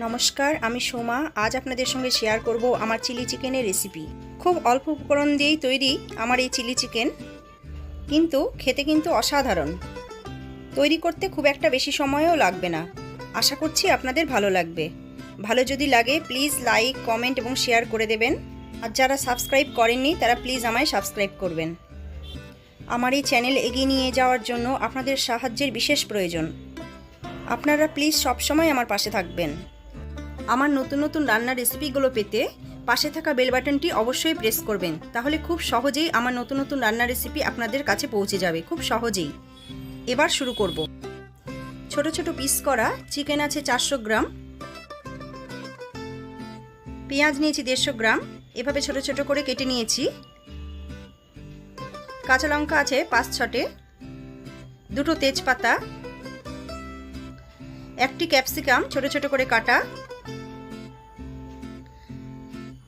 নমস্কার, আমি সোমা। আজ আপনাদের সঙ্গে শেয়ার করব আমার চিলি চিকেনের রেসিপি খুব অল্প উপকরণ দিয়েই তৈরি আমার এই চিলি চিকেন কিন্তু খেতে কিন্তু অসাধারণ। তৈরি করতে খুব একটা বেশি সময়ও লাগবে না। আশা করছি আপনাদের ভালো লাগবে। ভালো যদি লাগে প্লিজ লাইক কমেন্ট এবং শেয়ার করে দেবেন। আর যারা সাবস্ক্রাইব করেননি, তারা প্লিজ আমায় সাবস্ক্রাইব করবেন। আমার এই চ্যানেল এগিয়ে নিয়ে যাওয়ার জন্য আপনাদের সাহায্যের বিশেষ প্রয়োজন। আপনারা প্লিজ সবসময় আমার পাশে থাকবেন। আমার নতুন নতুন রান্নার রেসিপিগুলো পেতে পাশে থাকা বেল বাটনটি অবশ্যই প্রেস করবেন। তাহলে খুব সহজেই আমার নতুন নতুন রান্নার রেসিপি আপনাদের কাছে পৌঁছে যাবে। খুব সহজেই। এবার শুরু করব। ছোট ছোট পিস করা চিকেন আছে চারশো গ্রাম। পেঁয়াজ নিয়েছি দেড়শো গ্রাম। এভাবে ছোট ছোট করে কেটে নিয়েছি। কাঁচা লঙ্কা আছে পাঁচ ছটে। দুটো তেজপাতা। একটি ক্যাপসিকাম ছোট ছোট করে কাটা।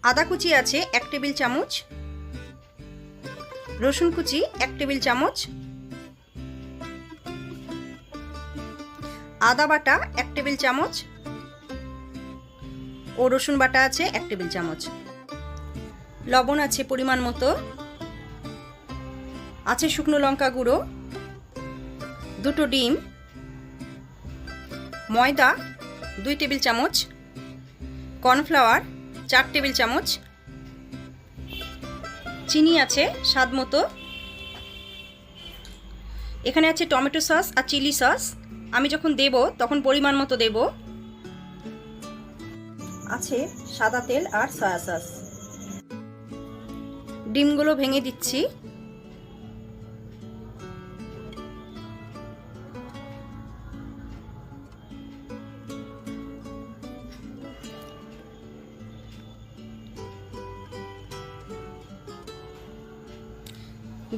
আদা কুচি আছে এক টেবিল চামচ, রসুন কুচি এক টেবিল চামচ, আদা বাটা এক টেবিল চামচ ও রসুন বাটা আছে এক টেবিল চামচ। লবণ আছে পরিমাণ মতো, আছে শুকনো লঙ্কা গুঁড়ো, দুটো ডিম, ময়দা দুই টেবিল চামচ, কর্নফ্লাওয়ার চার টেবিল চামচ। চিনি আছে, স্বাদ মতো। এখানে আছে টমেটো সস আর চিলি সস। আমি যখন দেব, তখন পরিমাণ মতো দেব। আছে সাদা তেল আর সয়া সস। ডিমগুলো ভেঙে দিচ্ছি।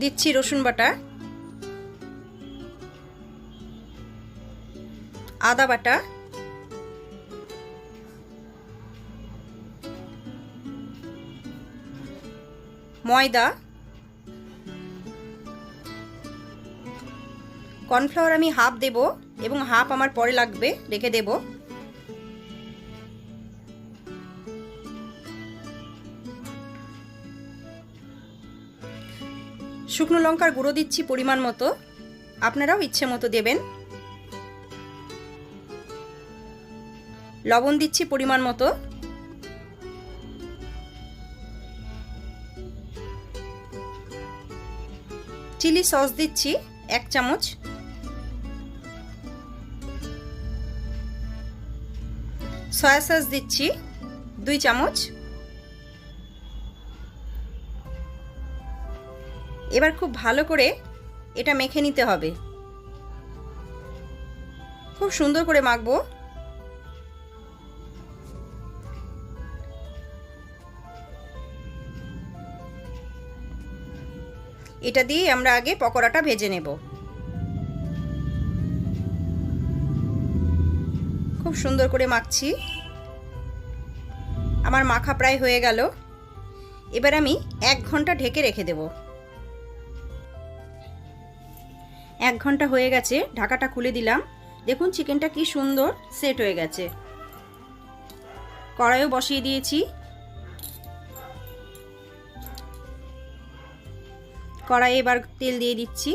দিচ্ছি রসুন বাটা, আদা বাটা, ময়দা, কর্নফ্লাওয়ার আমি হাফ দেব এবং হাফ আমার পরে লাগবে, রেখে দেব। শুকনো লঙ্কার গুঁড়ো দিচ্ছি পরিমাণ মতো। আপনারাও ইচ্ছে মতো দেবেন। লবণ দিচ্ছি পরিমাণ মতো। চিলি সস দিচ্ছি এক চামচ। সয়া সস দিচ্ছি দুই চামচ। এবার খুব ভালো করে এটা মেখে নিতে হবে। খুব সুন্দর করে মাখবো। এটা দিয়ে আমরা আগে পকোড়াটা ভেজে নেব। খুব সুন্দর করে মাখছি। আমার মাখা প্রায় হয়ে গেল। এবার আমি এক ঘণ্টা ঢেকে রেখে দেব। এক ঘণ্টা হয়ে গেছে, ঢাকাটা খুলে দিলাম। দেখুন চিকেনটা কি সুন্দর সেট হয়ে গেছে। কড়াইও বসিয়ে দিয়েছি। কড়াইয়ে এবার তেল দিয়ে দিচ্ছি।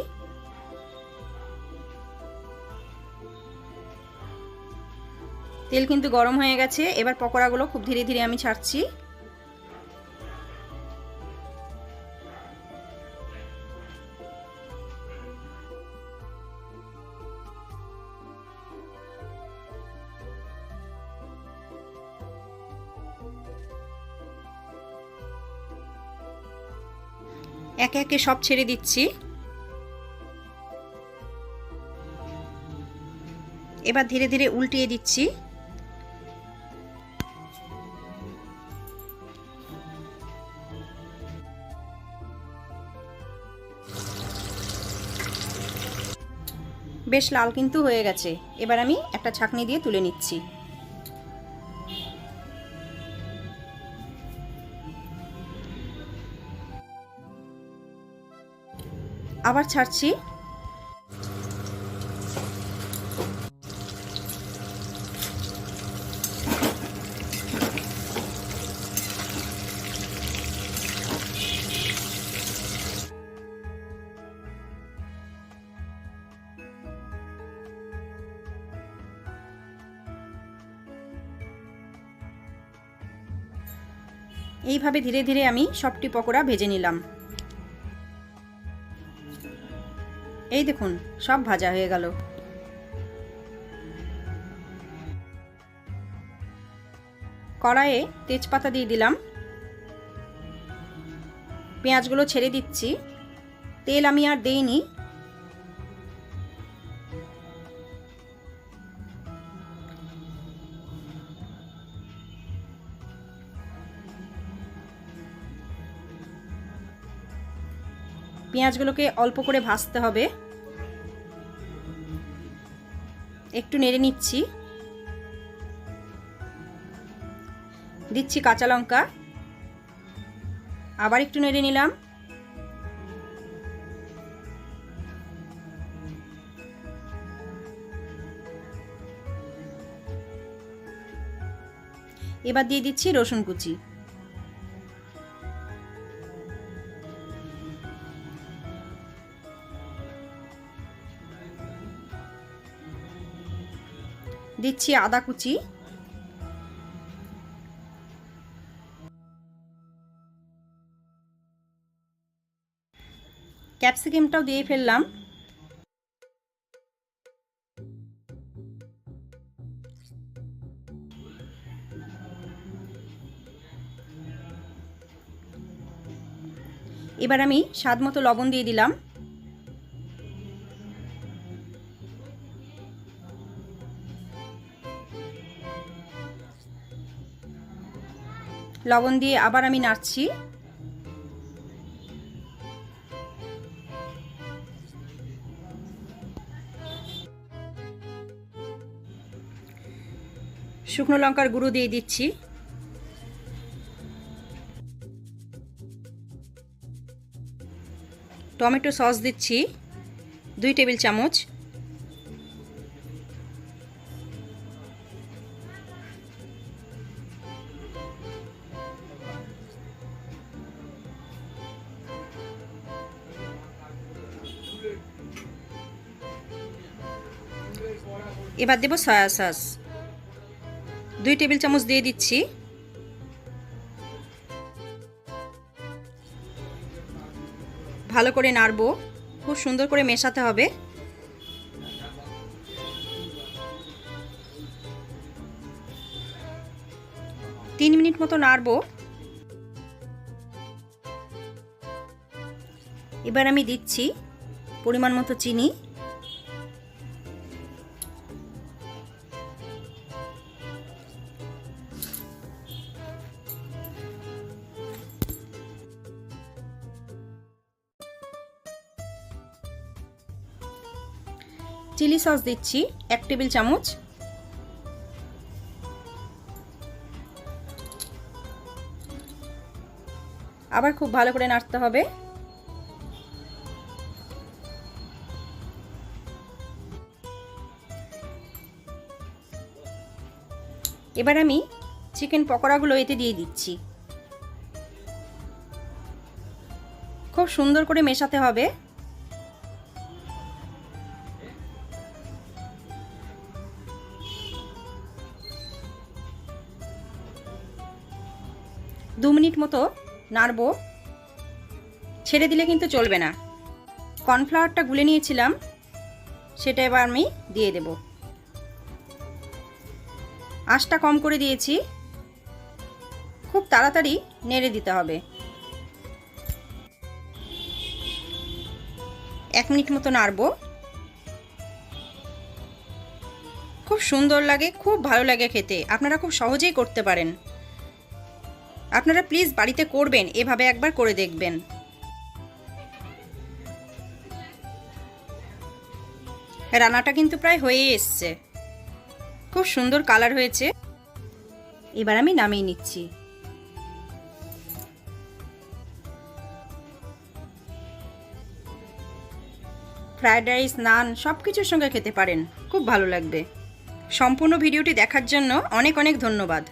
তেল কিন্তু গরম হয়ে গেছে, এবার পকোড়াগুলো খুব ধীরে ধীরে আমি ছাড়ছি। একে একে সব ছেড়ে দিচ্ছি। এবার ধীরে ধীরে উল্টিয়ে দিচ্ছি। বেশ লাল কিন্তু হয়ে গেছে। এবার আমি একটা ছাকনি দিয়ে তুলে নিচ্ছি। আবার ছাড়ছি। এইভাবে ধীরে ধীরে আমি সবটি পকোড়া ভেজে নিলাম। এই দেখুন, সব ভাজা হয়ে গেল। কড়াইয়ে তেজপাতা দিয়ে দিলাম। পেঁয়াজগুলো ছেড়ে দিচ্ছি। তেল আমি আর দেইনি। পেঁয়াজগুলোকে অল্প করে ভাজতে হবে। একটু নেড়ে নিচ্ছি। দিচ্ছি কাঁচা লঙ্কা। আবার একটু নেড়ে নিলাম। এবার দিয়ে দিচ্ছি রসুন কুচি। দিচ্ছি আদা কুচি। ক্যাপসিকামটাও দিয়ে ফেললাম। এবার আমি স্বাদ মতো লবণ দিয়ে দিলাম। লবণ দিয়ে আবার আমি নাড়ছি। শুকনো লঙ্কার গুঁড়ো দিয়ে দিচ্ছি। টমেটো সস দিচ্ছি, দুই টেবিল চামচ। এবার দেব সয়া সস। দুই টেবিল চামচ দিয়ে দিচ্ছি। ভালো করে নাড়বো। খুব সুন্দর করে মেশাতে হবে। তিন মিনিট মতো নাড়বো। এবার আমি দিচ্ছি পরিমাণ মতো চিনি। চিলি সস দিচ্ছি, এক টেবিল চামচ। আবার খুব ভালো করে নাড়তে হবে। এবার আমি চিকেন পকোড়াগুলো এতে দিয়ে দিচ্ছি। খুব সুন্দর করে মেশাতে হবে। মতো নাড়বো। ছেড়ে দিলে কিন্তু চলবে না। কর্নফ্লাওয়ারটা গুলে নিয়েছিলাম, সেটা এবার আমি দিয়ে দেব। আঁশটা কম করে দিয়েছি। খুব তাড়াতাড়ি নেড়ে দিতে হবে। এক মিনিট মতো নাড়বো। খুব সুন্দর লাগে, খুব ভালো লাগে খেতে। আপনারা খুব সহজেই করতে পারেন। আপনারা প্লিজ বাড়িতে করবেন, এভাবে একবার করে দেখবেন। রান্নাটা কিন্তু প্রায় হয়েই এসছে। খুব সুন্দর কালার হয়েছে। এবার আমি নামিয়ে নিচ্ছি। ফ্রায়েড রাইস, নান সব কিছুর সঙ্গে খেতে পারেন। খুব ভালো লাগবে। সম্পূর্ণ ভিডিওটি দেখার জন্য অনেক অনেক ধন্যবাদ।